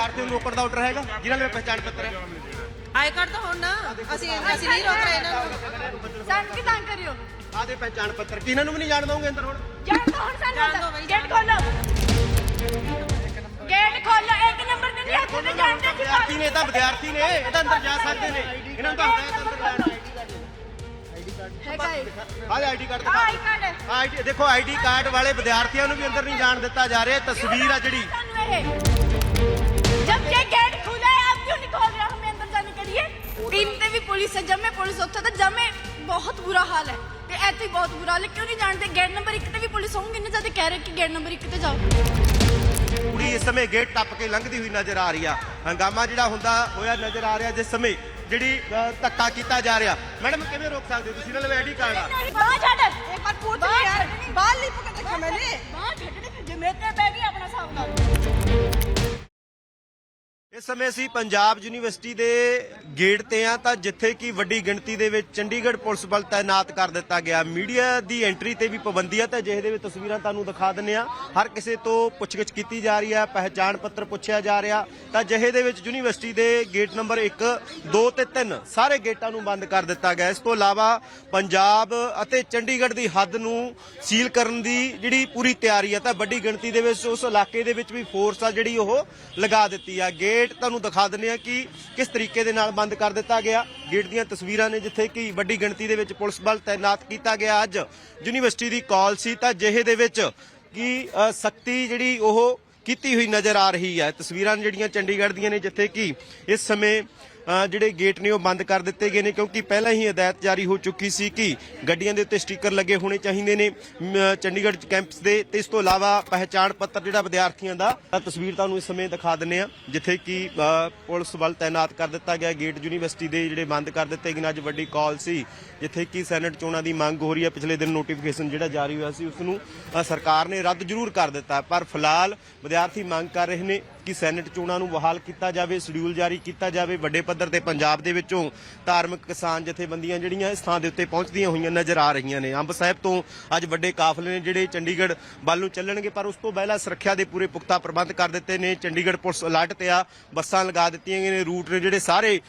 ਵਿਦਿਆਰਥੀਆਂ ਨੂੰ ਰੋਕਣ ਦਾ ਆਰਡਰ ਹੈਗਾ ਜਿਨ੍ਹਾਂ ਦੇ ਪਹਿਚਾਣ ਪੱਤਰ ਹੈ। ਆਈ ਕਾਰਡ ਤਾਂ ਹੁਣ ਨਾ। ਅਸੀਂ ਅਸੀਂ ਨਹੀਂ ਰੋਕ ਰਹੇ ਇਹਨਾਂ ਨੂੰ। ਸਾਨੂੰ ਕੀ ਤੰਗ ਕਰਿਓ? ਆਦੇ ਪਹਿਚਾਣ ਪੱਤਰ ਕਿਹਨਾਂ ਨੂੰ ਵੀ ਨਹੀਂ ਜਾਣ ਦਵਾਂਗੇ ਅੰਦਰ ਹੁਣ? ਜਾਣ ਦੋ ਹੁਣ ਸਾਨੂੰ ਬਈ, ਗੇਟ ਖੋਲੋ ਗੇਟ ਖੋਲੋ ਇੱਕ ਨੰਬਰ ਤੇ ਨਹੀਂ ਹੱਥ ਤੇ ਜਾਣ ਦੇ ਵਿਦਿਆਰਥੀ ਨੇ ਤਾਂ ਵਿਦਿਆਰਥੀ ਨੇ ਇਹ ਤਾਂ ਅੰਦਰ ਜਾ ਸਕਦੇ ਨੇ। ਇਹਨਾਂ ਨੂੰ ਤਾਂ ਹਦਾਇਤ ਅੰਦਰ ਜਾਣ ਦੀ। ਆਈਡੀ ਕਾਰਡ ਹੈ। ਆਈਡੀ ਦੇਖੋ ਆਈਡੀ ਕਾਰਡ ਵਾਲੇ ਵਿਦਿਆਰਥੀਆਂ ਨੂੰ ਵੀ ਅੰਦਰ ਨਹੀਂ ਜਾਣ ਦਿੱਤਾ ਜਾ ਰਿਹਾ। ਤਸਵੀਰ ਆ ਜਿਹੜੀ। ये गेट खुला है आप क्यों नहीं खोल रहे हो हमें अंदर जाने के लिए तीन पे भी पुलिस है जब मैं पुलिस होता था जब मैं बहुत बुरा हाल है ਤੇ ਇੱਥੇ ਹੀ ਬਹੁਤ ਬੁਰਾ ਹਾਲ ਹੈ ਕਿਉਂ ਨਹੀਂ ਜਾਣਦੇ ਗੇਟ ਨੰਬਰ 1 ਤੇ ਵੀ ਪੁਲਿਸ ਹੋਊਗੀ ਨਾ ਜਦ ਕਹਿ ਰਹੇ ਕਿ ਗੇਟ ਨੰਬਰ 1 ਤੇ ਜਾਓ ਕੁੜੀ ਇਸ ਸਮੇਂ ਗੇਟ ਟੱਪ ਕੇ ਲੰਘਦੀ ਹੋਈ ਨਜ਼ਰ ਆ ਰਹੀ ਆ ਹੰਗਾਮਾ ਜਿਹੜਾ ਹੁੰਦਾ ਹੋਇਆ ਨਜ਼ਰ ਆ ਰਿਹਾ ਜਿਸ ਸਮੇਂ ਜਿਹੜੀ ਅ, ਧੱਕਾ ਕੀਤਾ ਜਾ ਰਿਹਾ ਮੈਡਮ ਕਿਵੇਂ ਰੋਕ ਸਕਦੇ ਹੋ ਤੁਸੀਂ ਨਾਲ ਆਈਡੀ ਕਾਰਡ ਆ ਬਾਹਰ ਛੱਡ ਇੱਕ ਵਾਰ ਪੁੱਛ ਲੈ ਯਾਰ ਬਾਹਰ ਲਿਪ ਕੇ ਦੇਖਾ ਮੈਨੇ ਬਾਹਰ ਛੱਡਣੇ ਜਿਵੇਂ ਤੇ ਬਹਿ ਗਈ ਆਪਣਾ ਹਿਸਾਬ ਨਾਲ ਇਸ ਸਮੇਂ ਅਸੀਂ ਪੰਜਾਬ ਯੂਨੀਵਰਸਿਟੀ ਦੇ ਗੇਟ ਤੇ ਆ ਤਾਂ ਜਿੱਥੇ ਕਿ ਵੱਡੀ ਗਿਣਤੀ ਦੇ ਵਿੱਚ ਚੰਡੀਗੜ੍ਹ ਪੁਲਿਸ ਬਲ ਤਾਇਨਾਤ ਕਰ ਦਿੱਤਾ ਗਿਆ। ਮੀਡੀਆ ਦੀ ਐਂਟਰੀ ਤੇ ਵੀ ਪਾਬੰਦੀ ਆ, ਤਾਂ ਜਿਹੇ ਦੇ ਵਿੱਚ ਤਸਵੀਰਾਂ ਤੁਹਾਨੂੰ ਦਿਖਾ ਦਿੰਨੇ ਆ ਹਰ ਕਿਸੇ ਤੋਂ ਪੁੱਛਗਿੱਛ ਕੀਤੀ ਜਾ ਰਹੀ ਹੈ, ਪਹਿਚਾਣ ਪੱਤਰ ਪੁੱਛਿਆ ਜਾ ਰਿਹਾ। ਤਾਂ ਜਿਹੇ ਦੇ ਵਿੱਚ ਯੂਨੀਵਰਸਿਟੀ ਦੇ ਗੇਟ ਨੰਬਰ 1 2 ਤੇ 3 ਸਾਰੇ ਗੇਟਾਂ ਨੂੰ ਬੰਦ ਕਰ ਦਿੱਤਾ ਗਿਆ। ਇਸ ਤੋਂ ਇਲਾਵਾ ਪੰਜਾਬ ਅਤੇ ਚੰਡੀਗੜ੍ਹ ਦੀ ਹੱਦ ਨੂੰ ਸੀਲ ਕਰਨ ਦੀ ਜਿਹੜੀ ਪੂਰੀ ਤਿਆਰੀ ਹੈ ਤਾਂ ਵੱਡੀ ਗਿਣਤੀ ਦੇ ਵਿੱਚ ਉਸ ਇਲਾਕੇ ਦੇ ਵਿੱਚ ਵੀ ਫੋਰਸ ਆ ਜਿਹੜੀ ਉਹ ਲਗਾ ਦਿੱਤੀ ਆ। ਗੇਟ ਤੁਹਾਨੂੰ ਦਿਖਾ ਦਿੰਦੇ ਆ ਕਿ ਕਿਸ ਤਰੀਕੇ ਦੇ ਨਾਲ ਬੰਦ ਕਰ ਦਿੱਤਾ ਗਿਆ। ਗੇਟ ਦੀਆਂ ਤਸਵੀਰਾਂ ਨੇ ਜਿੱਥੇ ਕਿ ਵੱਡੀ ਗਿਣਤੀ ਦੇ ਵਿੱਚ ਪੁਲਿਸ ਬਲ ਤਾਇਨਾਤ ਕੀਤਾ ਗਿਆ ਅੱਜ। ਯੂਨੀਵਰਸਿਟੀ ਦੀ ਕਾਲ ਸੀ ਤਾਂ ਜਿਹੇ ਦੇ ਵਿੱਚ ਕਿ ਸਖਤੀ ਜਿਹੜੀ ਉਹ ਕੀਤੀ ਹੋਈ ਨਜ਼ਰ ਆ ਰਹੀ ਹੈ। ਤਸਵੀਰਾਂ ਜਿਹੜੀਆਂ ਚੰਡੀਗੜ੍ਹ ਦੀਆਂ ਨੇ ਜਿੱਥੇ ਕਿ ਇਸ ਸਮੇਂ ਜਿਹੜੇ ਗੇਟ ਨੇ ਉਹ ਬੰਦ ਕਰ ਦਿੱਤੇ ਗਏ ਨੇ ਕਿਉਂਕਿ ਪਹਿਲਾਂ ਹੀ ਹਦਾਇਤ ਜਾਰੀ ਹੋ ਚੁੱਕੀ ਸੀ ਕਿ ਗੱਡੀਆਂ ਦੇ ਉੱਤੇ ਸਟicker ਲੱਗੇ ਹੋਣੇ ਚਾਹੀਦੇ ਨੇ ਚੰਡੀਗੜ੍ਹ ਚ ਕੈਂਪਸ ਦੇ। ਤੇ ਇਸ ਤੋਂ ਇਲਾਵਾ ਪਹਿਚਾਣ ਪੱਤਰ ਜਿਹੜਾ ਵਿਦਿਆਰਥੀਆਂ ਦਾ ਤਸਵੀਰ ਤੁਹਾਨੂੰ ਇਸ ਸਮੇਂ ਦਿਖਾ ਦਿੰਨੇ ਆ ਜਿੱਥੇ ਕਿ ਪੁਲਿਸ ਵੱਲ ਤਾਇਨਾਤ ਕਰ ਦਿੱਤਾ ਗਿਆ। ਗੇਟ ਯੂਨੀਵਰਸਿਟੀ ਦੇ ਜਿਹੜੇ ਬੰਦ ਕਰ ਦਿੱਤੇ ਗਏ ਨੇ, ਅੱਜ ਵੱਡੀ ਕਾਲ ਸੀ, ਜਿੱਥੇ ਕਿ ਸੈਨੇਟ ਚੋਣਾਂ ਦੀ ਮੰਗ ਹੋ ਰਹੀ ਹੈ। ਪਿਛਲੇ ਦਿਨ ਨੋਟੀਫਿਕੇਸ਼ਨ ਜਿਹੜਾ ਜਾਰੀ ਹੋਇਆ ਸੀ ਉਸ ਨੂੰ ਸਰਕਾਰ ਨੇ ਰੱਦ ਜ਼ਰੂਰ ਕਰ ਦਿੱਤਾ। ਪਰ ਫਿਲਹਾਲ ਵਿਦਿਆਰਥੀ ਮੰਗ ਕਰ ਰਹੇ ਨੇ ਕਿ ਸੈਨੇਟ ਚੋਣਾਂ ਨੂੰ ਬਹਾਲ ਕੀਤਾ ਜਾਵੇ, ਸ਼ਡਿਊਲ ਜਾਰੀ ਕੀਤਾ ਜਾਵੇ, ਵੱਡੇ ਪੱਧਰ ਤੇ ਪੰਜਾਬ ਦੇ ਵਿੱਚੋਂ ਧਾਰਮਿਕ ਕਿਸਾਨ ਜਥੇਬੰਦੀਆਂ ਜਿਹੜੀਆਂ ਇਸ ਥਾਂ ਦੇ ਉੱਤੇ ਪਹੁੰਚਦੀਆਂ ਹੋਈਆਂ ਨਜ਼ਰ ਆ ਰਹੀਆਂ ਨੇ। ਅੰਬ ਸਾਹਿਬ ਤੋਂ ਅੱਜ ਵੱਡੇ ਕਾਫਲੇ ਨੇ ਜਿਹੜੇ ਚੰਡੀਗੜ੍ਹ ਵੱਲ ਨੂੰ ਚੱਲਣਗੇ, ਪਰ ਉਸ ਤੋਂ ਪਹਿਲਾਂ ਸੁਰੱਖਿਆ ਦੇ ਪੂਰੇ ਪੁਖਤਾ ਪ੍ਰਬੰਧ ਕਰ ਦਿੱਤੇ ਨੇ। ਚੰਡੀਗੜ੍ਹ ਪੁਲਿਸ ਅਲਰਟ ਤੇ ਆ, ਬੱਸਾਂ ਲਗਾ ਦਿੱਤੀਆਂ ਗਈਆਂ ਨੇ। ਰੂਟ ਨੇ ਜਿਹੜੇ ਸਾਰੇ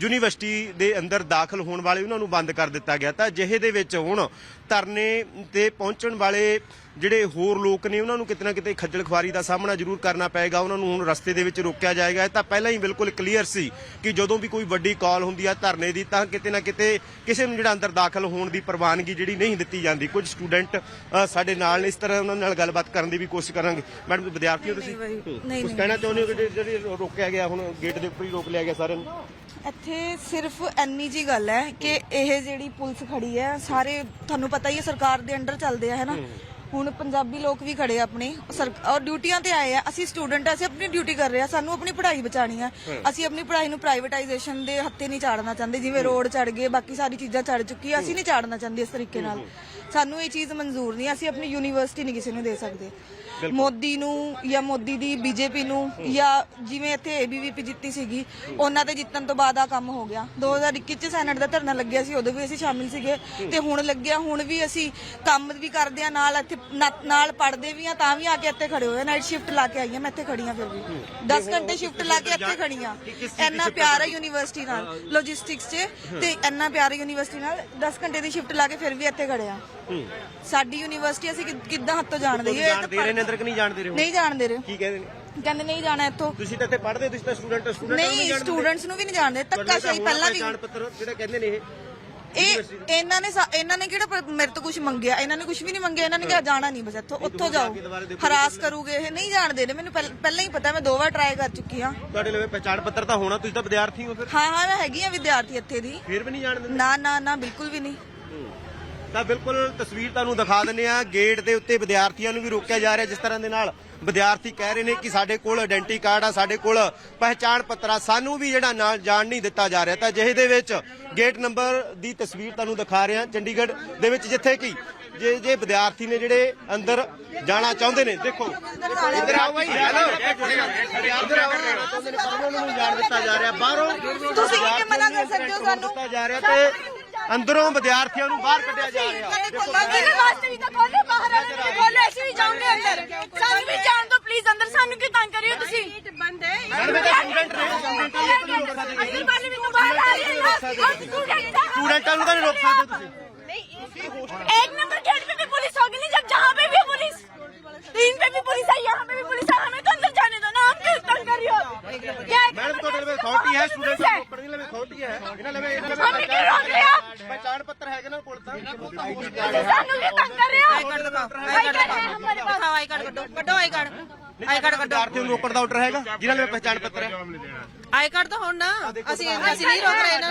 ਯੂਨੀਵਰਸਿਟੀ ਦੇ ਅੰਦਰ ਦਾਖਲ ਹੋਣ ਵਾਲੇ ਉਹਨਾਂ ਨੂੰ ਬੰਦ ਕਰ ਦਿੱਤਾ ਗਿਆ ਤਾਂ ਜਿਹੇ ਦੇ ਵਿੱਚ ਹੁਣ ਧਰਨੇ ਤੇ ਪਹੁੰਚਣ ਵਾਲੇ ਜਿਹੜੇ ਹੋਰ ਲੋਕ ਨੇ ਉਹਨਾਂ ਨੂੰ ਕਿਤੇ ਨਾ ਕਿਤੇ ਖੱਜਲ ਖੁਆਰੀ ਦਾ ਸਾਹਮਣਾ ਜ਼ਰੂਰ ਕਰਨਾ ਪਏਗਾ। ਉਹਨਾਂ ਨੂੰ ਹੁਣ ਰਸਤੇ ਦੇ ਵਿੱਚ ਰੋਕਿਆ ਜਾਏਗਾ। ਇਹ ਤਾਂ ਪਹਿਲਾਂ ਹੀ ਬਿਲਕੁਲ ਕਲੀਅਰ ਸੀ ਕਿ ਜਦੋਂ ਵੀ ਕੋਈ ਵੱਡੀ ਕਾਲ ਹੁੰਦੀ ਆ ਧਰਨੇ ਦੀ ਤਾਂ ਕਿਤੇ ਨਾ ਕਿਤੇ ਕਿਸੇ ਨੂੰ ਜਿਹੜਾ ਅੰਦਰ ਦਾਖਲ ਹੋਣ ਦੀ ਪ੍ਰਵਾਨਗੀ ਜਿਹੜੀ ਨਹੀਂ ਦਿੱਤੀ ਜਾਂਦੀ। ਕੁਝ ਸਟੂਡੈਂਟ ਸਾਡੇ ਨਾਲ ਨੇ ਇਸ ਤਰ੍ਹਾਂ ਉਹਨਾਂ ਨਾਲ ਗੱਲਬਾਤ ਕਰਨ ਦੀ ਵੀ ਕੋਸ਼ਿਸ਼ ਕਰਾਂਗੇ। ਮੈਡਮ ਵਿਦਿਆਰਥੀ ਹੋ ਤੁਸੀਂ? ਨਹੀਂ, ਕੁਝ ਨਹੀਂ। ਕਹਿਣਾ ਚਾਹੁੰਦੇ ਹੋ ਕਿ ਜਿਹੜੀ- ਰੋਕਿਆ ਗਿਆ ਹੁਣ ਗੇਟ ਦੇ ਉੱਪਰ ਹੀ ਰੋਕ ਲਿਆ ਗਿਆ ਸਾਰਿਆਂ ਨੂੰ? ਇੱਥੇ ਸਿਰਫ ਇੰਨੀ ਜੀ ਗੱਲ ਹੈ ਕਿ ਇਹ ਜਿਹੜੀ ਪੁਲਿਸ ਖੜੀ ਹੈ ਸਾਰੇ ਤੁਹਾਨੂੰ ਪਤਾ ਹੀ ਹੈ ਸਰਕਾਰ ਦੇ ਅੰਡਰ ਚੱਲਦੇ ਆ ਹੈ ਨਾ? ਹੁਣ ਪੰਜਾਬੀ ਲੋਕ ਵੀ ਖੜੇ ਆ ਆਪਣੇ ਸਰ- ਔਰ ਡਿਊਟੀਆਂ ਤੇ ਆਏ ਆ ਅਸੀਂ ਸਟੂਡੈਂਟ ਆ ਅਸੀਂ ਆਪਣੀ ਡਿਊਟੀ ਕਰ ਰਹੇ ਆ ਸਾਨੂੰ ਆਪਣੀ ਪੜ੍ਹਾਈ ਬਚਾਣੀ ਆ। ਅਸੀਂ ਆਪਣੀ ਪੜ੍ਹਾਈ ਨੂੰ ਪ੍ਰਾਈਵੇਟਾਈਜੇਸ਼ਨ ਦੇ ਹੱਥੇ ਨਹੀਂ ਚਾੜਨਾ ਚਾਹੁੰਦੇ ਜਿਵੇਂ ਰੋਡ ਚੜ ਗਏ ਬਾਕੀ ਸਾਰੀ ਚੀਜ਼ਾਂ ਚੜ ਚੁੱਕੀ ਆ ਅਸੀਂ ਨਹੀਂ ਚਾੜਨਾ ਚਾਹੁੰਦੇ ਇਸ ਤਰੀਕੇ ਨਾਲ। ਸਾਨੂੰ ਇਹ ਚੀਜ਼ ਮਨਜ਼ੂਰ ਨਹੀਂ ਅਸੀਂ ਆਪਣੀ ਯੂਨੀਵਰਸਿਟੀ ਨਹੀਂ ਕਿਸੇ ਨੂੰ ਦੇ ਸਕਦੇ। ਮੋਦੀ ਨੂੰ ਜਾਂ ਮੋਦੀ ਦੀ ਬੀਜੇਪੀ ਨੂੰ ਜਾਂ ਜਿਵੇਂ ਇੱਥੇ ਏਬੀਵੀਪੀ ਜਿੱਤੀ ਸੀਗੀ ਉਹਨਾਂ ਦੇ ਜਿੱਤਣ ਤੋਂ ਬਾਅਦ ਆ ਕੰਮ ਹੋ ਗਿਆ। 2021 ਚ ਸੈਨੇਟ ਦਾ ਧਰਨਾ ਲੱਗਿਆ ਸੀ ਉਦੋਂ ਵੀ ਅਸੀਂ ਸ਼ਾਮਿਲ ਸੀਗੇ। ਤੇ ਹੁਣ ਲੱਗਿਆ ਹੁਣ ਵੀ ਅਸੀਂ ਕੰਮ ਵੀ ਕਰਦੇ ਆ ਨਾਲ ਇੱਥੇ ਨਾ- ਨਾਲ ਪੜਦੇ ਵੀ ਆ ਤਾਂ ਵੀ ਆ ਕੇ ਇੱਥੇ ਖੜੇ ਹੋਏ ਨਾਈਟ ਸ਼ਿਫਟ ਲਾ ਕੇ ਆਈ ਆ ਮੈਂ ਇੱਥੇ ਖੜੀ ਆ ਫਿਰ ਵੀ। 10 ਘੰਟੇ ਸ਼ਿਫਟ ਲਾ ਕੇ ਇੱਥੇ ਖੜੀ ਆ ਇੰਨਾ ਪਿਆਰ ਹੈ ਯੂਨੀਵਰਸਿਟੀ ਨਾਲ ਲੌਜਿਸਟਿਕਸ 'ਚ ਤੇ ਇੰਨਾ ਪਿਆਰ ਹੈ ਯੂਨੀਵਰਸਿਟੀ ਨਾਲ 10 ਘੰਟੇ ਦੀ ਸ਼ਿਫਟ ਲਾ ਕੇ ਫਿਰ ਵੀ ਇੱਥੇ ਖੜੇ ਆ ਸਾਡੀ ਯੂਨੀਵਰਸਿਟੀ ਅਸੀਂ ਕਿ- ਕਿੱਦਾਂ ਹੱਥੋਂ ਜਾਣ ਤੁਸੀਂ ਦਈਏ ਜਾਣ ਦੇ ਰਹੇ ਨੇ ਅੰਦਰ ਕਿ ਨਹੀਂ ਜਾਣ ਦੇ ਰਹੇ? ਹੋ ਨਹੀਂ ਜਾਣ ਦੇ ਰਹੇ। ਕੀ ਕਹਿੰਦੇ ਨੇ? ਕਹਿੰਦੇ ਨਹੀਂ ਜਾਣਾ ਇੱਥੋਂ। ਤੁਸੀਂ ਤਾਂ ਇੱਥੇ ਪੜ੍ਹਦੇ ਤੁਸੀਂ ਤਾਂ ਸਟੂਡੈਂਟ ਸਟੂਡੈਂਟ ਨਹੀਂ ਸਟੂਡੈਂਟਸ ਨੂੰ ਵੀ ਨਹੀਂ ਜਾਣਦੇ ਧੱਕਾ ਸਹੀ ਪਹਿਲਾਂ ਵੀ ਪਹਿਚਾਣ ਪੱਤਰ ਜਿਹੜਾ ਕਹਿੰਦੇ ਨੇ ਇਹ ਇਹ ਇਹਨਾਂ ਨੇ ਸਾ- ਇਹਨਾਂ ਨੇ ਕਿਹੜਾ ਪ- ਮੇਰੇ ਤੋਂ ਕੁਝ ਮੰਗਿਆ? ਇਹਨਾਂ ਨੇ ਕੁਝ ਵੀ ਨਹੀਂ ਮੰਗਿਆ ਇਹਨਾਂ ਨੇ ਕਿਹਾ ਜਾਣਾ ਨਹੀਂ ਬਸ ਇੱਥੋਂ ਉੱਥੋਂ ਜਾਓ। ਹਰਾਸ ਕਰੂਗੇ ਇਹ ਨਹੀਂ ਜਾਣਦੇ ਨੇ ਮੈਨੂੰ ਪਹਿਲ- ਪਹਿਲਾਂ ਹੀ ਪਤਾ ਮੈਂ ਦੋ ਵਾਰ ਟਰਾਈ ਕਰ ਚੁੱਕੀ ਹਾਂ। ਤੁਹਾਡੇ ਲਈ ਪਹਿਚਾਣ ਪੱਤਰ ਤਾਂ ਹੋਣਾ ਤੁਸੀਂ ਤਾਂ ਵਿਦਿਆਰਥੀ ਹੋ ਫਿਰ। ਹਾਂ ਹਾਂ ਮੈਂ ਹੈਗੀ ਆ ਵਿਦਿਆਰਥੀ ਇੱਥੇ ਦੀ। ਫਿਰ ਵੀ ਨਹੀਂ ਜਾਣ ਦਿੰਦੇ ਨਾ ਨਾ ਨਾ ਬਿਲਕੁਲ ਵੀ ਨਹੀਂ। ਤਾਂ ਬਿਲਕੁਲ ਤਸਵੀਰ ਤੁਹਾਨੂੰ ਦਿਖਾ ਦਿੰਨੇ ਆ ਗੇਟ ਦੇ ਉੱਤੇ ਵਿਦਿਆਰਥੀਆਂ ਨੂੰ ਵੀ ਰੋਕਿਆ ਜਾ ਰਿਹਾ ਜਿਸ ਤਰ੍ਹਾਂ ਦੇ ਨਾਲ ਵਿਦਿਆਰਥੀ ਕਹਿ ਰਹੇ ਨੇ ਕਿ ਸਾਡੇ ਕੋਲ ਆਇਡੈਂਟੀ ਕਾਰਡ ਆ ਸਾਡੇ ਕੋਲ ਪਹਿਚਾਣ ਪੱਤਰ ਆ। ਸਾਨੂੰ ਵੀ ਜਿਹੜਾ ਨਾਲ ਜਾਣ ਨਹੀਂ ਦਿੱਤਾ ਜਾ ਰਿਹਾ। ਤਾਂ ਜਿਹੇ ਦੇ ਵਿੱਚ ਗੇਟ ਨੰਬਰ ਦੀ ਤਸਵੀਰ ਤੁਹਾਨੂੰ ਦਿਖਾ ਰਿਹਾ ਚੰਡੀਗੜ੍ਹ ਦੇ ਵਿੱਚ ਜਿੱਥੇ ਕਿ ਜੇ ਜੇ ਵਿਦਿਆਰਥੀ ਨੇ ਜਿਹੜੇ ਅੰਦਰ ਜਾਣਾ ਚਾਹੁੰਦੇ ਨੇ ਦੇਖੋ। ਇੱਧਰ ਆਓ ਬਾਈ। ਹੈਲੋ ਇੱਧਰ ਆਓ। ਚਾਹੁੰਦੇ ਨੇ ਪਰ ਉਹਨਾਂ ਨੂੰ ਨਹੀਂ ਜਾਣ ਦਿੱਤਾ ਜਾ ਰਿਹਾ। ਬਾਹਰੋਂ ਤੁਸੀਂ ਕਿਵੇਂ ਮਨਾ ਕਰ ਸਕਦੇ ਹੋ ਸਾਨੂੰ? ਦਿੱਤਾ ਜਾ ਰਿਹਾ ਤੇ ਅੰਦਰੋਂ ਵਿਦਿਆਰਥੀਆਂ ਨੂੰ ਬਾਹਰ ਕੱਢਿਆ ਜਾ ਰਿਹਾ। ਮੰਦਰ ਵਾਸਤੇ ਵੀ ਤਾਂ ਖੋਲੋ ਬਾਹਰ ਵਾਲੇ ਨੂੰ ਖੋਲੋ ਅਸੀਂ ਵੀ ਜਾਵਾਂਗੇ ਅੰਦਰ। ਸਾਨੂੰ ਵੀ ਜਾਣ ਦਿਓ ਪਲੀਜ਼ ਅੰਦਰ। ਸਾਨੂੰ ਕਿਉਂ ਤੰਗ ਕਰਿਓ ਤੁਸੀਂ? ਬੰਦ। ਇਹ ਸਟੂਡੈਂਟ ਨੇ ਸਟੂਡੈਂਟਾਂ ਨੂੰ। ਬਾਹਰ ਆ ਰਹੇ ਸਟੂਡੈਂਟਾਂ ਨੂੰ ਤਾਂ ਨਹੀਂ ਰੋਕ ਸਕਦੇ ਤੁਸੀਂ। ਤੁਸੀਂ ਸਾਨੂੰ ਵੀ ਤੰਗ ਕਰ ਰਹੇ ਹੋ ਆਈ ਕਾਰਡ ਹੈ ਹਮਾਰੇ ਪਾਸ ਦਿਖਾਓ ਆਈ ਕਾਰਡ ਕੱਢੋ ਕੱਢੋ ਆਈ ਕਾਰਡ ਆਈ ਕਾਰਡ ਕੱਢੋ ਵਿਦਿਆਰਥੀਆਂ ਨੂੰ ਰੋਕਣ ਦਾ ਆਰਡਰ ਹੈਗਾ ਜਿਨ੍ਹਾਂ ਨੇ ਪਛਾਣ ਪੱਤਰ ਹੈ ਆਈ ਕਾਰਡ ਤਾਂ ਹੁਣ ਨਾ ਅਸੀਂ ਅਸੀਂ ਨਹੀਂ ਰੋਕ ਰਹੇ ਇਹਨਾਂ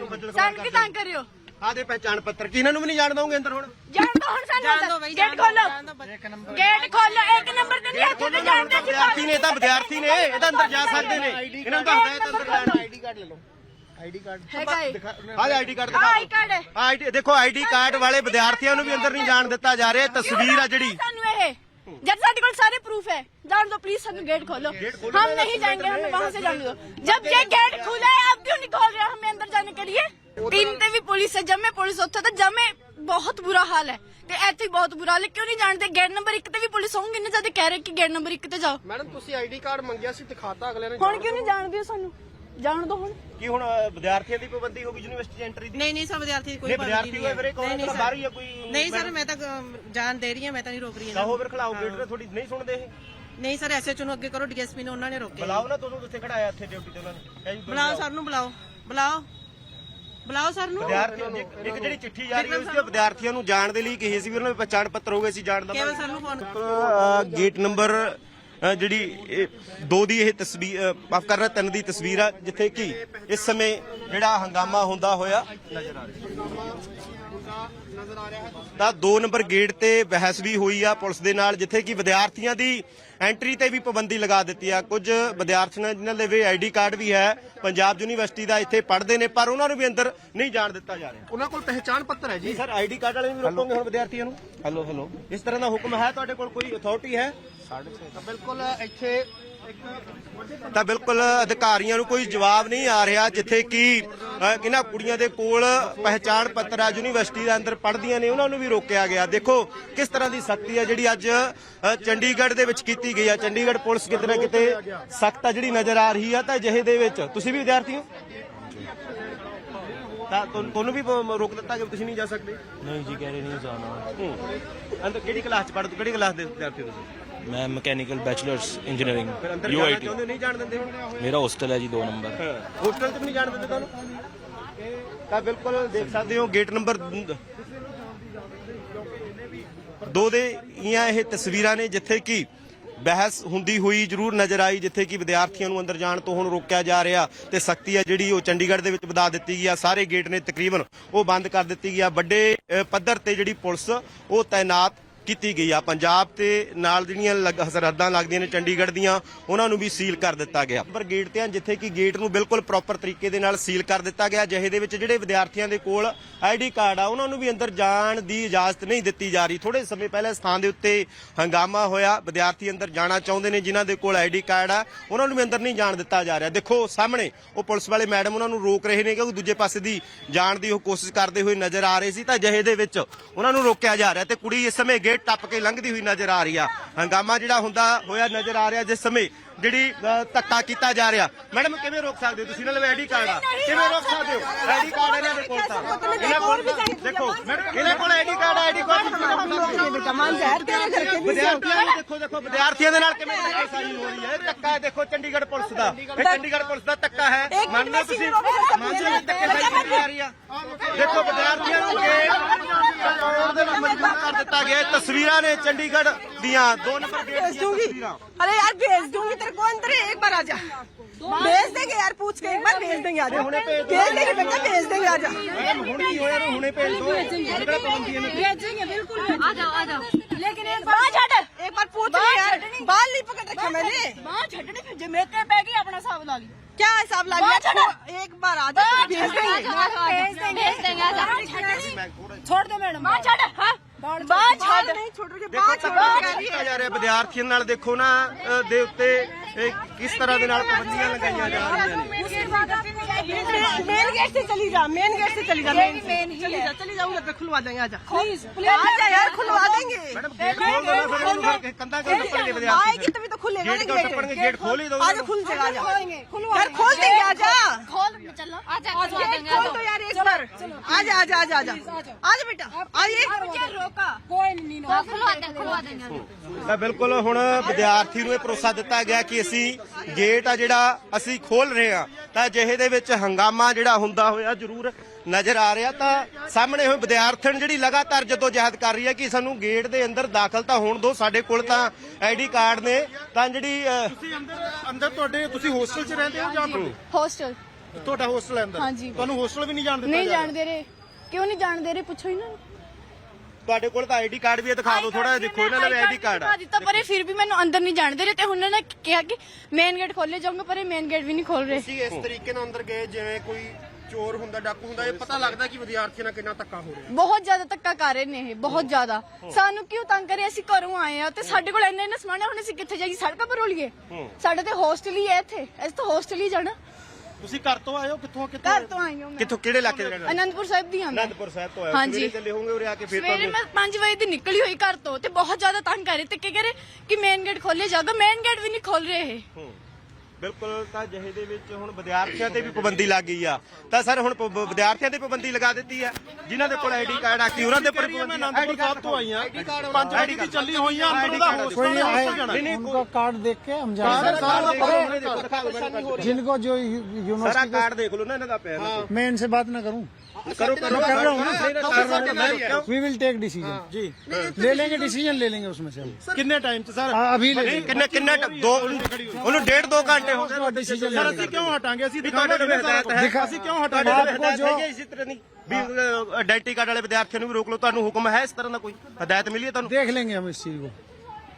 ਨੂੰ ਸਾਨੂੰ ਕਿ ਤੰਗ ਕਰ ਰਹੇ ਹੋ ਆਦੇ ਪਛਾਣ ਪੱਤਰ ਕੀ ਇਹਨਾਂ ਨੂੰ ਵੀ ਨਹੀਂ ਜਾਣ ਦਵਾਂਗੇ ਅੰਦਰ ਹੁਣ ਜਾਣ ਦੋ ਹੁਣ ਜਾਣ ਦੋ ਸਾਨੂੰ ਬਈ ਗੇਟ ਖੋਲੋ ਗੇਟ ਖੋਲੋ ਇੱਕ ਨੰਬਰ ਤੇ ਨਹੀਂ ਇੱਥੇ ਤੇ ਜਾਣ ਦੇ ਅਸੀਂ ਵਿਦਿਆਰਥੀ ਨੇ ਇਹ ਤਾਂ ਵਿਦਿਆਰਥੀ ਨੇ ਇਹ ਤਾਂ ਅੰਦਰ ਜਾ ਸਕਦੇ ਨੇ। ਇਹਨਾਂ ਨੂੰ ਤਾਂ ਹਦਾਇਤ ਅੰਦਰ ਜਾਣ ਆਈਡੀ ਕਾਰਡ ਲੈ ਲਓ। है गाइस ਆਹ ਆਈਡੀ ਕਾਰਡ आई ਦਿਖਾਓ कार्ड है ਆਈਡੀ ਦੇਖੋ ਆਈਡੀ ਕਾਰਡ ਵਾਲੇ ਵਿਦਿਆਰਥੀਆਂ ਨੂੰ ਵੀ ਅੰਦਰ ਨਹੀਂ ਜਾਣ ਦਿੱਤਾ ਜਾ ਰਿਹਾ ਇਹ ਤਸਵੀਰ ਆ ਜਿਹੜੀ ਸਾਨੂੰ ਇਹ जब सारे को सारे प्रूफ है जान दो प्लीज सब गेट खोलो हम नहीं जाएंगे हमें वहां से जाने दो जब ये गेट खुला है आप क्यों नहीं खोल रहे हमें अंदर जाने के लिए तीन ते भी पुलिस है जब मैं पुलिस ਉੱਥੇ ਤਾਂ ਜਦ ਮੈਂ ਬਹੁਤ ਬੁਰਾ ਹਾਲ ਹੈ ਤੇ ਇੱਥੇ ਹੀ ਬਹੁਤ ਬੁਰਾ ਹਾਲ ਹੈ ਕਿਉਂ ਨਹੀਂ ਜਾਣਦੇ ਗੇਟ ਨੰਬਰ 1 ਤੇ ਵੀ ਪੁਲਿਸ ਹੋਊਗੀ ਨਾ ਜਦ ਕਹਿ ਰਹੇ ਕਿ ਗੇਟ ਨੰਬਰ 1 ਤੇ ਜਾਓ ਮੈਡਮ ਤੁਸੀਂ ਆਈਡੀ ਕਾਰਡ ਮੰਗਿਆ ਸੀ ਦਿਖਾਤਾ ਅਗਲੇ ਨੇ ਹੁਣ ਕਿਉਂ ਨਹੀਂ ਜਾਣਦੇ ਹੋ ਸਾਨੂੰ ਜਾਣ ਦੋ ਹੁਣ। ਕੀ ਹੁਣ ਅ, ਵਿਦਿਆਰਥੀਆਂ ਦੀ ਪਾਬੰਦੀ ਹੋਗੀ ਯੂਨੀਵਰਸਿਟੀ ਐਂਟਰੀ ਦੀ? ਨਹੀਂ ਨਹੀਂ ਸਭ ਵਿਦਿਆਰਥੀ ਦੀ ਕੋਈ ਨਹੀਂ ਵਿਦਿਆਰਥੀ ਹੋਏ ਵੀਰੇ ਕੋਈ ਨਹੀਂ ਬਾਹਰ ਹੀ ਆ ਕੋਈ ਨਹੀਂ ਸਰ ਮੈਂ ਤਾਂ ਅਮ, ਜਾਨ ਦੇ ਰਹੀ ਹਾਂ ਮੈਂ ਤਾਂ ਨਹੀਂ ਰੋਕ ਰਹੀ ਇਹਨਾਂ ਕਹੋ ਨੂੰ। ਫਿਰ ਖਿਲਾਓ ਗੇਟ ਤੇ ਥੋੜੀ ਨਹੀਂ ਸੁਣਦੇ ਇਹ? ਨਹੀਂ ਸਰ ਐਸਐਚਓ ਨੂੰ ਅੱਗੇ ਕਰੋ ਡੀਐਸਪੀ ਨੇ ਉਹਨਾਂ ਨੇ ਰੋਕਿਆ। ਬੁਲਾਓ ਨਾ ਤੁਹਾਨੂੰ ਉੱਥੇ ਖੜਾਇਆ ਇੱਥੇ ਡਿਊਟੀ ਤੇ ਉਹਨਾਂ ਨੇ। ਵੀ ਬੁਲਾਓ ਸਰ ਨੂੰ ਬੁਲਾਓ। ਬੁਲਾਓ। ਬੁਲਾਓ ਸਰ ਨੂੰ। ਵਿਦਿਆਰਥੀਆਂ ਨੂੰ ਇੱਕ ਇੱਕ ਜਿਹੜੀ ਚਿੱਠੀ ਜਾ ਰਹੀ ਹੈ ਉਸ ਤੇ ਵਿਦਿਆਰਥੀਆਂ ਨੂੰ ਜਾਣ ਦੇ ਲਈ ਕਹੀ ਸੀ ਵੀ ਉਹਨਾਂ ਦੇ ਪਛਾਣ ਪੱਤਰ ਹੋ ਗਏ ਸੀ ਜਾਣ ਦਾ ਕੇਵਲ ਸਰ ਨੂੰ ਫੋਨ ਗੇਟ ਨੰਬਰ ਜਿਹੜੀ ਇਹ ਦੋ ਦੀ ਇਹ ਤਸਵੀਰ ਮਾਫ ਕਰਨਾ ਤਿੰਨ ਦੀ ਤਸਵੀਰ ਆ ਜਿੱਥੇ ਕਿ ਇਸ ਸਮੇਂ ਜਿਹੜਾ ਹੰਗਾਮਾ ਹੁੰਦਾ ਹੋਇਆ ਨਜ਼ਰ ਆ ਰਿਹਾ ਤਾਂ 2 ਨੰਬਰ ਗੇਟ ਤੇ ਬਹਿਸ ਵੀ ਹੋਈ ਆ ਪੁਲਿਸ ਦੇ ਨਾਲ ਜਿੱਥੇ ਕਿ ਵਿਦਿਆਰਥੀਆਂ ਦੀ ਐਂਟਰੀ ਤੇ ਵੀ ਪਾਬੰਦੀ ਲਗਾ ਦਿੱਤੀ ਆ। ਕੁਝ ਵਿਦਿਆਰਥੀਆਂ ਜਿਨ੍ਹਾਂ ਦੇ ਵੀ ਆਈਡੀ ਕਾਰਡ ਵੀ ਹੈ ਪੰਜਾਬ ਯੂਨੀਵਰਸਿਟੀ ਦਾ ਇੱਥੇ ਪੜ੍ਹਦੇ ਨੇ ਪਰ ਉਹਨਾਂ ਨੂੰ ਵੀ ਅੰਦਰ ਨਹੀਂ ਜਾਣ ਦਿੱਤਾ ਜਾ ਰਿਹਾ। ਉਹਨਾਂ ਕੋਲ ਪਹਿਚਾਣ ਪੱਤਰ ਹੈ ਜੀ। ਜੀ ਸਰ ਆਈਡੀ ਕਾਰਡ ਵਾਲੇ ਵੀ ਰੋਕੋਗੇ ਹੁਣ ਵਿਦਿਆਰਥੀਆਂ ਨੂੰ? Hello hello. ਇਸ ਤਰ੍ਹਾਂ ਦਾ ਹੁਕਮ ਹੈ ਤੁਹਾਡੇ ਕੋਲ ਕੋਈ ਅਥਾਰਟੀ ਹੈ? ਬਿਲਕੁਲ ਇੱਥੇ ਤਾਂ ਬਿਲਕੁਲ ਅਧਿਕਾਰੀਆਂ ਨੂੰ ਕੋਈ ਜਵਾਬ ਨਹੀਂ ਆ ਰਿਹਾ ਜਿੱਥੇ ਕਿ ਇਹਨਾਂ ਕੁੜੀਆਂ ਦੇ ਕੋਲ ਪਹਿਚਾਣ ਪੱਤਰ ਆ ਯੂਨੀਵਰਸਿਟੀ ਦੇ ਅੰਦਰ ਪੜ੍ਹਦੀਆਂ ਨੇ ਉਹਨਾਂ ਨੂੰ ਵੀ ਰੋਕਿਆ ਗਿਆ। ਦੇਖੋ ਕਿਸ ਤਰ੍ਹਾਂ ਦੀ ਸਖਤੀ ਆ ਜਿਹੜੀ ਅੱਜ ਚੰਡੀਗੜ੍ਹ ਦੇ ਵਿੱਚ ਕੀਤੀ ਗਈ ਆ। ਚੰਡੀਗੜ੍ਹ ਪੁਲਿਸ ਕਿਤੇ ਨਾ ਕਿਤੇ ਸਖਤ ਆ ਜਿਹੜੀ ਨਜ਼ਰ ਆ ਰਹੀ ਆ ਤਾਂ ਜਿਹੇ ਦੇ ਵਿੱਚ। ਤੁਸੀਂ ਵੀ ਵਿਦਿਆਰਥੀ ਹੋ ਤਾਂ ਤੁਹਾ- ਤੁਹਾਨੂੰ ਵੀ ਰੋਕ ਦਿੱਤਾ ਕਿ ਤੁਸੀਂ ਨਹੀਂ ਜਾ ਸਕਦੇ? ਨਹੀਂ ਜੀ ਕਹਿ ਰਹੇ ਨਹੀਂ ਜਾਣਾ। ਹੂੰ। ਅੰਦਰ ਕਿਹੜੀ ਕਲਾਸ ਚ ਪੜ੍ਹਦੇ ਕਿਹੜੀ ਕਲਾਸ ਦੇ ਵਿਦਿਆਰਥੀ ਹੋ ਤੁਸੀਂ? ਮੈਂ ਮਕੈਨੀਕਲ ਬੈਚਲਰਸ ਇੰਜੀਨੀਅਰਿੰਗ ਯੂਆਈਟੀ ਚਾਹੁੰਦੇ ਨਹੀਂ ਜਾਣ ਦਿੰਦੇ ਮੇਰਾ ਹੋਸਟਲ ਹੈ ਜੀ 2 ਨੰਬਰ। ਹੋਸਟਲ ਤੇ ਵੀ ਨਹੀਂ ਜਾਣ ਦਿੰਦੇ ਤੁਹਾਨੂੰ? ਤਾਂ ਬਿਲਕੁਲ ਦੇਖ ਸਕਦੇ ਹੋ, ਗੇਟ ਨੰਬਰ 2 ਦੇ ਈਆਂ ਇਹ ਤਸਵੀਰਾਂ ਨੇ ਜਿੱਥੇ ਕਿ ਬਹਿਸ ਹੁੰਦੀ ਹੋਈ ਜ਼ਰੂਰ ਨਜ਼ਰ ਆਈ, ਜਿੱਥੇ ਕਿ ਵਿਦਿਆਰਥੀਆਂ ਨੂੰ ਅੰਦਰ ਜਾਣ ਤੋਂ ਹੁਣ ਰੋਕਿਆ ਜਾ ਰਿਹਾ ਤੇ ਸਖਤੀ ਹੈ ਜਿਹੜੀ ਉਹ ਚੰਡੀਗੜ੍ਹ ਦੇ ਵਿੱਚ ਵਧਾ ਦਿੱਤੀ ਗਈ ਆ। ਸਾਰੇ ਗੇਟ ਨੇ ਤਕਰੀਬਨ ਉਹ ਬੰਦ ਕਰ ਦਿੱਤੀ ਗਿਆ ਵੱਡੇ ਪੱਧਰ ਤੇ ਜਿਹੜੀ ਪੁਲਿਸ ਉਹ ਤਾਇਨਾਤ ਕੀਤੀ ਗਈ ਆ। ਪੰਜਾਬ ਤੇ ਨਾਲ ਜਿਹੜੀਆਂ ਲੱਗ- ਸਰਹੱਦਾਂ ਲੱਗਦੀਆਂ ਨੇ ਚੰਡੀਗੜ੍ਹ ਦੀਆਂ, ਉਹਨਾਂ ਨੂੰ ਵੀ ਸੀਲ ਕਰ ਦਿੱਤਾ ਗਿਆ। ਪਰ ਗੇਟ ਤੇ ਹਨ ਜਿੱਥੇ ਕਿ ਗੇਟ ਨੂੰ ਬਿਲਕੁਲ ਪ੍ਰੋਪਰ ਤਰੀਕੇ ਦੇ ਨਾਲ ਸੀਲ ਕਰ ਦਿੱਤਾ ਗਿਆ। ਜਿਹੇ ਦੇ ਵਿੱਚ ਜਿਹੜੇ ਵਿਦਿਆਰਥੀਆਂ ਦੇ ਕੋਲ ਆਈਡੀ ਕਾਰਡ ਆ, ਉਹਨਾਂ ਨੂੰ ਵੀ ਅੰਦਰ ਜਾਣ ਦੀ ਇਜਾਜ਼ਤ ਨਹੀਂ ਦਿੱਤੀ ਜਾ ਰਹੀ। ਥੋੜੇ ਸਮੇਂ ਪਹਿਲਾਂ ਸਥਾਨ ਦੇ ਉੱਤੇ ਹੰਗਾਮਾ ਹੋਇਆ। ਵਿਦਿਆਰਥੀ ਅੰਦਰ ਜਾਣਾ ਚਾਹੁੰਦੇ ਨੇ, ਜਿਨ੍ਹਾਂ ਦੇ ਕੋਲ ਆਈਡੀ ਕਾਰਡ ਆ, ਉਹਨਾਂ ਨੂੰ ਵੀ ਅੰਦਰ ਨਹੀਂ ਜਾਣ ਦਿੱਤਾ ਜਾ ਰਿਹਾ। ਦੇਖੋ, ਸਾਹਮਣੇ ਉਹ ਪੁਲਿਸ ਵਾਲੇ ਮੈਡਮ ਉਹਨਾਂ ਨੂੰ ਰੋਕ ਰਹੇ ਨੇ, ਕਿਉਂਕਿ ਦੂਜੇ ਪਾਸੇ ਦੀ ਜਾਣ ਦੀ ਉਹ ਕੋਸ਼ਿਸ਼ ਕਰਦੇ ਹੋਏ ਨਜ਼ਰ ਆ ਰਹੇ ਸੀ, ਤਾਂ ਜਹੇ ਦੇ ਵਿੱਚ ਉਹਨਾਂ ਨੂੰ ਰੋਕਿਆ ਜਾ ਰਿਹਾ। ਤੇ ਕੁੜੀ ਇਸ ਸਮੇਂ ਗੇਟ ਟੱਪ ਕੇ ਲੰਘਦੀ ਹੋਈ ਨਜ਼ਰ ਆ ਰਹੀ ਆ। ਹੰਗਾਮਾ ਜਿਹੜਾ ਹੁੰਦਾ ਹੋਇਆ ਨਜ਼ਰ ਆ ਰਿਹਾ ਜਿਸ ਸਮੇਂ ਜਿਹੜੀ ਧੱਕਾ ਕੀਤਾ ਜਾ ਰਿਹਾ। ਮੈਡਮ ਕਿਵੇਂ ਰੋਕ ਸਕਦੇ ਹੋ ਤੁਸੀਂ? ਇਹਨਾਂ ਕੋਲ ਆਈਡੀ ਕਾਰਡ ਆ। ਕਿਵੇਂ ਰੋਕ ਸਕਦੇ ਹੋ? ਆਈਡੀ ਕਾਰਡ ਇਹਨਾਂ ਦੇ ਕੋਲ ਤਾਂ। ਇਹਨਾਂ ਕੋਲ ਦੇਖੋ ਮੈਡਮ ਇਹਨਾਂ ਕੋਲ ਆਈਡੀ ਕਾਰਡ ਆਈਡੀ ਕਾਰਡ ਵਿਦਿਆਰਥੀਆਂ ਨੂੰ ਦੇਖੋ ਦੇਖੋ ਵਿਦਿਆਰਥੀਆਂ ਦੇ ਨਾਲ ਕਿਵੇਂ ਧੱਕੇਸ਼ਾਹੀ ਹੋ ਰਹੀ ਹੈ? ਧੱਕਾ ਹੈ ਦੇਖੋ ਚੰਡੀਗੜ੍ਹ ਪੁਲਿਸ ਦਾ। ਇਹ ਚੰਡੀਗੜ੍ਹ ਪੁਲਿਸ ਦਾ ਧੱਕਾ ਹੈ। ਮੰਨਦੇ ਤੁਸੀਂ? ਮੰਨਦੇ ਹੋ ਧੱਕੇਸ਼ਾਹੀ ਕੀਤੀ ਜਾ ਰਹੀ ਆ? ਦੇਖੋ ਵਿਦਿਆਰਥੀਆਂ ਨੂੰ ਗੇਟ ਤੋੜ ਦੇ ਨਾਲ ਮਜਬੂਰ ਕਰ ਦਿੱਤਾ ਗਿਆ ਤਸਵੀਰਾਂ ਨੇ ਚੰਡੀਗੜ੍ਹ ਦੀਆਂ ਦੋ ਨੰਬਰ ਗੇਟ ਦੀਆਂ ਤਸਵੀਰਾਂ अरे यार भेज दूंगी तेरे को अंदर है, एक बार आजा भेज देंगे यार पूछ के एक बार भेज देंगे आजा भेज देंगे बेटा भेज देंगे आजा ਮੈਡਮ ਹੁਣ ਕੀ ਹੋਇਆ ਇਹਨੂੰ ਹੁਣੇ ਭੇਜ ਦਿਓ ਕਿਹੜਾ ਪਾਬੰਦੀ ਹੈ भेजेंगे बिल्कुल आ जाओ आ जाओ लेकिन एक बात छट एक बार पूछ ले यार बाल नहीं पकड़ रखा मैंने बात छटनी फिर जमेते पैगी अपना हिसाब ला ली क्या हिसाब ला लिया छो- एक बार आजा फिर भेज देंगे भेज देंगे भेज देंगे छोड़ दे मैडम बात छट हां ਬਾਹਰ ਕੀਤਾ ਜਾ ਰਿਹਾ ਵਿਦਿਆਰਥੀਆਂ ਨਾਲ ਦੇਖੋ ਨਾ ਦੇ ਉੱਤੇ ਕਿਸ ਤਰ੍ਹਾਂ ਦੇ ਨਾਲ ਪਾਬੰਦੀਆਂ ਲਗਾਈਆਂ ਜਾ ਰਹੀਆਂ ਨੇ। मेन गेट से चली जा मेन गेट से चली जा मेन चली जा चली जा उधर पे खुलवा देंगे आजा आजा यार खुलवा देंगे ਮੈਡਮ ਗੇਟ ਖੋਲ ਦੋ ਨਾ ਫਿਰ ਉਹਨੂੰ ਫਿਰ ਕੰਧਾਂ ਕਿਉਂ ਟੱਪਣਗੇ ਵਿਦਿਆਰਥੀ आएगी तभी तो खुलेगा ਗੇਟ ना ਕਿਉਂ ਟੱਪਣਗੇ ਗੇਟ ਖੋਲ ਹੀ ਦੋ आजा खुल जाएगा आजा यार खोल देंगे आजा खोल चलो आ जा गेट खोल दो यार एक बार आजा आजा आजा आजा आजा बेटा आइए रोका कोई नहीं ਖੁਲਵਾ ਦੇ ਖੁਲਵਾ ਦੇਂਗੇ ਤਾਂ ਬਿਲਕੁਲ ਹੁਣ ਵਿਦਿਆਰਥੀ ਨੂੰ ਇਹ ਭਰੋਸਾ ਦਿੱਤਾ ਗਿਆ ਕਿ ਅਸੀਂ ਗੇਟ ਆ ਜਿਹੜਾ ਅਸੀਂ ਖੋਲ ਰਹੇ ਹਾਂ ਤਾਂ ਜਿਹੇ ਦੇ ਵਿੱਚ ਹੰਗਾਮਾ ਜਿਹੜਾ ਹੁੰਦਾ ਹੋਇਆ ਜ਼ਰੂਰ ਨਜ਼ਰ ਆ ਰਿਹਾ ਤਾਂ ਸਾਹਮਣੇ ਹੋਏ ਵਿਦਿਆਰਥਣ ਜਿਹੜੀ ਲਗਾਤਾਰ ਜਦੋਂ ਜਹਿਦ ਕਰ ਰਹੀ ਹੈ ਕਿ ਸਾਨੂੰ ਗੇਟ ਦੇ ਅੰਦਰ ਦਾਖਲ ਤਾਂ ਹੋਣ ਦਿਓ ਸਾਡੇ ਕੋਲ ਤਾਂ ਆਈਡੀ ਕਾਰਡ ਨੇ ਤਾਂ ਜਿਹੜੀ ਤੁਸੀਂ ਅੰਦਰ ਅੰਦਰ ਤੁਹਾਡੇ ਤੁਸੀਂ ਹੋਸਟਲ 'ਚ ਰਹਿੰਦੇ ਹੋ ਜਾਂ ਹੋਸਟਲ। ਤੁਹਾਡਾ ਹੋਸਟਲ ਹੈ ਅੰਦਰ? ਹਾਂਜੀ। ਤੁਹਾਨੂੰ ਹੋਸਟਲ ਵੀ ਨਹੀਂ ਜਾਣ ਦਿੱਤਾ ਨਹੀਂ? ਜਾਣਦੇ ਰਹੇ। ਕਿਉਂ ਨਹੀਂ ਜਾਣਦੇ ਰਹੇ? ਪੁੱਛੋ ਇਹਨਾਂ ਨੂੰ। ਤੁਹਾਡੇ ਕੋਲ ਤਾਂ ਆਈਡੀ ਕਾਰਡ ਵੀ ਹੈ ਦਿਖਾ ਦਿਓ ਥੋੜਾ ਦੇਖੋ ਇਹਨਾਂ ਦਾ ਵੀ ਆਈਡੀ ਕਾਰਡ ਆ। ਦਿੱਤਾ ਪਰ ਇਹ ਫਿਰ ਵੀ ਮੈਨੂੰ ਅੰਦਰ ਨਹੀਂ ਜਾਣਦੇ ਰਹੇ ਤੇ ਉਹਨਾਂ ਨੇ ਕਿਹਾ ਕਿ ਮੇਨ ਗੇਟ ਖੋਲੇ ਜਾਊਂਗਾ ਪਰ ਇਹ ਮੇਨ ਗੇਟ ਵੀ ਨਹੀਂ ਖੋਲ ਰਹੇ। ਤੁਸੀਂ ਇਸ ਤਰੀਕੇ ਨਾਲ ਅੰਦਰ ਗਏ ਜਿਵੇਂ ਕੋਈ ਚੋਰ ਹੁੰਦਾ ਡਾਕੂ ਹੁੰਦਾ ਇਹ ਪਤਾ ਲੱਗਦਾ ਕਿ ਵਿਦਿਆਰਥੀਆਂ ਨਾਲ ਕਿੰਨਾ ਧੱਕਾ ਹੋ ਰਿਹਾ। ਬਹੁਤ ਜ਼ਿਆਦਾ ਧੱਕਾ ਕਰ ਰਹੇ ਨੇ ਇਹ ਬਹੁਤ ਜ਼ਿਆਦਾ। ਸਾਨੂੰ ਕਿਉਂ ਤੰਗ ਕਰੇ ਅਸੀਂ ਘਰੋਂ ਆਏ ਆ ਤੇ ਸਾਡੇ ਕੋਲ ਇੰਨਾ ਇੰਨਾ ਸਮਾਨ ਹੈ ਹੁਣ ਅਸੀਂ ਕਿੱਥੇ ਜਾਈਏ? ਸੜਕਾਂ ਪਰ ਰੋਲੀਏ। ਸਾਡੇ ਤੇ ਹੋਸਟਲ ਹੀ ਹੈ ਇੱਥੇ। ਅਸੀਂ ਤਾਂ ਹੋਸਟਲ ਹੀ ਜਾਣਾ। ਤੁਸੀਂ ਘਰ ਤੋਂ ਆਏ ਹੋ? ਕਿੱਥੋਂ ਕਿੱਥੋਂ ਘਰ ਤੋਂ ਆਈ ਹਾਂ ਮੈਂ। ਕਿੱਥੋਂ ਕਿਹੜੇ ਇਲਾਕੇ ਦੇ ਰਹਿਣ ਵਾਲੇ? ਸਾਹਿਬ ਦੀ ਹਾਂ ਮੈਂ। ਅਨੰਦਪੁਰ ਸਾਹਿਬ ਤੋਂ ਆਏ ਹੋ। ਹਾਂਜੀ। ਸਵੇਰੇ ਚੱਲੇ ਹੋਗੇ ਉਰੇ ਆ ਕੇ ਫਿਰ ਸਵੇਰੇ ਤੁਹਾਨੂੰ ਮੈਂ 5 ਵਜੇ ਦੀ ਨਿਕਲੀ ਹੋਈ ਘਰ ਤੋਂ ਤੇ ਬਹੁਤ ਜ਼ਿਆਦਾ ਤੰਗ ਕਰ ਰਹੇ। ਤੇ ਕੀ ਕਰੇ ਕਿ ਮੇਨ ਗੇਟ ਖੋਲੇ ਜਾਊਗਾ? ਮੇਨ ਗੇਟ ਵੀ ਨਹੀਂ ਖੋਲ ਰਹੇ ਇਹ। ਹੂੰ। ਬਿਲਕੁਲ ਤਾਂ ਜਿਹੇ ਦੇ ਵਿੱਚ ਹੁਣ ਵਿਦਿਆਰਥੀਆਂ ਤੇ ਵੀ ਪਾਬੰਦੀ ਲੱਗ ਗਈ ਆ ਤਾਂ ਸਰ ਹੁਣ ਪ- ਵਿਦਿਆਰਥੀਆਂ ਤੇ ਪਾਬੰਦੀ ਲਗਾ ਦਿੱਤੀ ਆ ਜਿਨ੍ਹਾਂ ਦੇ ਕੋਲ ਆਈਡੀ ਕਾਰਡ ਆ ਕੀ ਉਹਨਾਂ ਦੇ ਉੱਪਰ ਮੈਂ ਪਾਬੰਦੀ ਅਨੰਦਪੁਰ ਸਾਹਿਬ ਤੋਂ ਆਈ ਹਾਂ 5 ਵਜੇ ਦੀ ਚੱਲੀ ਹੋਈਆਂ ਅੰਦਰ ਦਾ ਹੋਸਟਲ ਜਾਣਾ ਨਹੀਂ ਨਹੀਂ उनका कार्ड देख के हम जाएंगे जिनको जो यू- ਸਾਰਾ यूनिवर्सिटी ਕਾਰਡ ਦੇਖ ਲਓ ਨਾ ਇਹਨਾਂ ਦਾ ਪਿਆ ਨਾ। को मैं इनसे बात ना करूं ਕਰੋ ਕਰੋ कर रहा हूँ ना वी विल टेक डिसीजन जी ले लेंगे डिसीजन ले लेंगे उसमें से हम। ਕਿੰਨੇ ਟਾਈਮ 'ਚ ਸਰ हाँ, अभी ले ਨਹੀਂ लेंगे ਕਿੰਨੇ ਕਿੰਨੇ ਟ- ਦੋ ਉਹਨੂੰ ਡੇਢ ਦੋ ਘੰਟੇ ਹੋ ਗਏ डिसीजन ले ਸਰ लेंगे ਅਸੀਂ ਕਿਉਂ ਹਟਾਂਗੇ ਅਸੀਂ ਤੁਹਾਡੇ ਦਿਖਾਵਾਂਗੇ ਕੋਲ ਹਦਾਇਤ ਹੈ ਦਿਖਾ- ਅਸੀਂ ਕਿਉਂ ਹਟਾਂਗੇ आपको जो ਇਸੇ ਤਰ੍ਹਾਂ ਨਹੀਂ ਵੀ ਆਇਡੈਂਟੀ ਕਾਰਡ ਵਾਲੇ ਵਿਦਿਆਰਥੀਆਂ ਨੂੰ ਵੀ ਰੋਕ ਲਓ ਤੁਹਾਨੂੰ ਹੁਕਮ ਹੈ ਇਸ ਤਰ੍ਹਾਂ ਦਾ ਕੋਈ ਹਦਾਇਤ ਮਿਲੀ ਹੈ ਤੁਹਾਨੂੰ देख लेंगे हम इस चीज को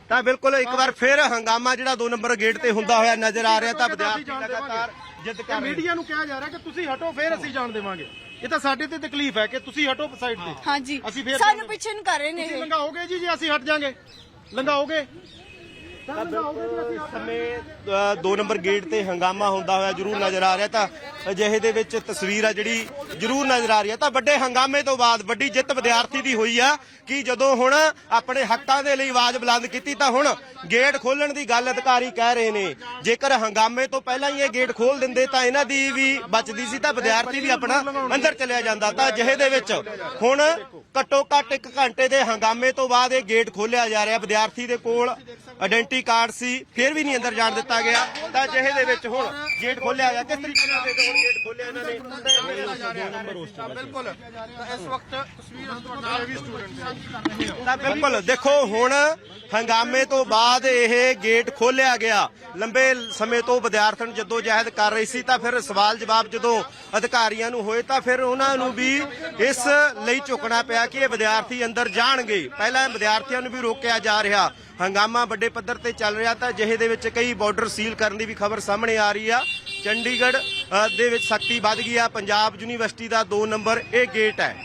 ਤਾਂ ਬਿਲਕੁਲ ਇੱਕ ਵਾਰ ਫਿਰ ਹੰਗਾਮਾ ਜਿਹੜਾ 2 ਨੰਬਰ ਗੇਟ ਤੇ ਹੁੰਦਾ ਹੋਇਆ ਨਜ਼ਰ ਆ ਰਿਹਾ ਤਾਂ ਵਿਦਿਆਰਥੀ ਲਗਾਤਾਰ ਜਿੱਦ ਕਰ ਰਹੇ ਨੇ। ਮੀਡੀਆ ਨੂੰ ਕਿਹਾ ਜਾ ਰਿਹਾ ਕਿ ਤੁਸੀਂ ਹਟੋ ਫਿਰ ਅਸੀਂ ਜਾਣ ਦੇਵਾਂਗੇ ਇਹ ਤਾਂ ਸਾਡੇ ਤੇ ਤਕਲੀਫ ਹੈ ਕਿ ਤੁਸੀਂ ਹਟੋ ਸਾਈਡ ਤੇ। ਹਾਂਜੀ। ਅਸੀਂ ਫਿਰ ਸਾਨੂੰ ਪਿੱਛੇ ਨੂੰ ਕਰ ਰਹੇ ਨੇ ਤੁਸੀਂ ਇਹ। ਲੰਘਾਓਗੇ ਜੀ ਜੇ ਅਸੀਂ ਹਟ ਜਾਾਂਗੇ? ਲੰਘਾਓਗੇ? ਸਮੇਂ 2 ਨੰਬਰ ਗੇਟ ਤੇ ਹੰਗਾਮਾ ਹੁੰਦਾ ਹੋਇਆ ਜਰੂਰ ਨਜ਼ਰ ਆ ਰਿਹਾ ਤਾਂ ਅਜਿਹੇ ਦੇ ਵਿੱਚ ਤਸਵੀਰ ਆ ਜਿਹੜੀ ਜਰੂਰ ਨਜ਼ਰ ਆ ਰਹੀ ਹੈ ਤਾਂ ਵੱਡੇ ਹੰਗਾਮੇ ਤੋਂ ਬਾਅਦ ਵੱਡੀ ਜਿੱਤ ਵਿਦਿਆਰਥੀ ਦੀ ਹੋਈ ਆ ਕਿ ਜਦੋਂ ਹੁਣ ਆਪਣੇ ਹੱਕਾਂ ਦੇ ਲਈ ਆਵਾਜ਼ ਬੁਲੰਦ ਕੀਤੀ ਤਾਂ ਹੁਣ ਗੇਟ ਖੋਲਣ ਦੀ ਗੱਲ ਅਧਿਕਾਰੀ ਕਹਿ ਰਹੇ ਨੇ। ਜੇਕਰ ਹੰਗਾਮੇ ਤੋਂ ਪਹਿਲਾਂ ਹੀ ਇਹ ਗੇਟ ਖੋਲ ਦਿੰਦੇ ਤਾਂ ਇਹਨਾਂ ਦੀ ਵੀ ਬਚਦੀ ਸੀ ਤਾਂ ਵਿਦਿਆਰਥੀ ਵੀ ਆਪਣਾ ਅੰਦਰ ਚਲਿਆ ਜਾਂਦਾ। ਤਾਂ ਅਜਿਹੇ ਦੇ ਵਿੱਚ ਹੁਣ ਘੱਟੋ ਘੱਟ 1 ਘੰਟੇ ਦੇ ਹੰਗਾਮੇ ਤੋਂ ਬਾਅਦ ਇਹ ਗੇਟ ਖੋਲਿਆ ਜਾ ਰਿਹਾ। ਵਿਦਿਆਰਥੀ ਦੇ ਕੋਲ ਆਇਡੈਂਟੀ ਕਾਰਡ ਸੀ ਫਿਰ ਵੀ ਨਹੀਂ ਅੰਦਰ ਜਾਣ ਦਿੱਤਾ ਗਿਆ। ਤਾਂ ਜਿਹੇ ਦੇ ਵਿੱਚ ਹੁਣ ਗੇਟ ਖੋਲਿਆ ਗਿਆ ਕਿਸ ਤਰੀਕੇ ਨਾਲ ਦੇਖੋ ਹੁਣ ਗੇਟ ਖੋਲਿਆ ਇਹਨਾਂ ਨੇ? ਬਿਲਕੁਲ। ਇਸ ਵਕਤ ਤਸਵੀਰ ਤੁਹਾਡਾ ਵੀ ਸਟੂਡੈਂਟ ਤਾਂ ਬਿਲਕੁਲ ਦੇਖੋ ਹੁਣ ਹੰਗਾਮੇ ਤੋਂ ਬਾਅਦ ਇਹ ਗੇਟ ਖੋਲਿਆ ਗਿਆ। ਲੰਬੇ ਸਮੇਂ ਤੋਂ ਵਿਦਿਆਰਥਣ ਜਦੋਂ ਜਹਿਦ ਕਰ ਰਹੀ ਸੀ ਤਾਂ ਫਿਰ ਸਵਾਲ ਜਵਾਬ ਜਦੋਂ ਅਧਿਕਾਰੀਆਂ ਨੂੰ ਹੋਏ ਤਾਂ ਫਿਰ ਉਹਨਾਂ ਨੂੰ ਵੀ ਇਸ ਲਈ ਝੁਕਣਾ ਪਿਆ ਕਿ ਇਹ ਵਿਦਿਆਰਥੀ ਅੰਦਰ ਜਾਣਗੇ। ਪਹਿਲਾਂ ਵਿਦਿਆਰਥੀਆਂ ਨੂੰ ਵੀ ਰੋਕਿਆ ਜਾ ਰਿਹਾ। ਹੰਗਾਮਾ ਵੱਡੇ ਪੱਧਰ ਤੇ ਚੱਲ ਰਿਹਾ ਤਾਂ ਜਿਹੇ ਦੇ ਵਿੱਚ ਕਈ ਬਾਰਡਰ ਸੀਲ ਕਰਨ ਦੀ ਵੀ ਖਬਰ ਸਾਹਮਣੇ ਆ ਰਹੀ ਆ। ਚੰਡੀਗੜ੍ਹ ਦੇ ਵਿੱਚ ਸਖਤੀ ਵੱਧ ਗਈ ਆ। ਪੰਜਾਬ ਯੂਨੀਵਰਸਿਟੀ ਦਾ 2 ਨੰਬਰ, ਇਹ ਗੇਟ ਹੈ।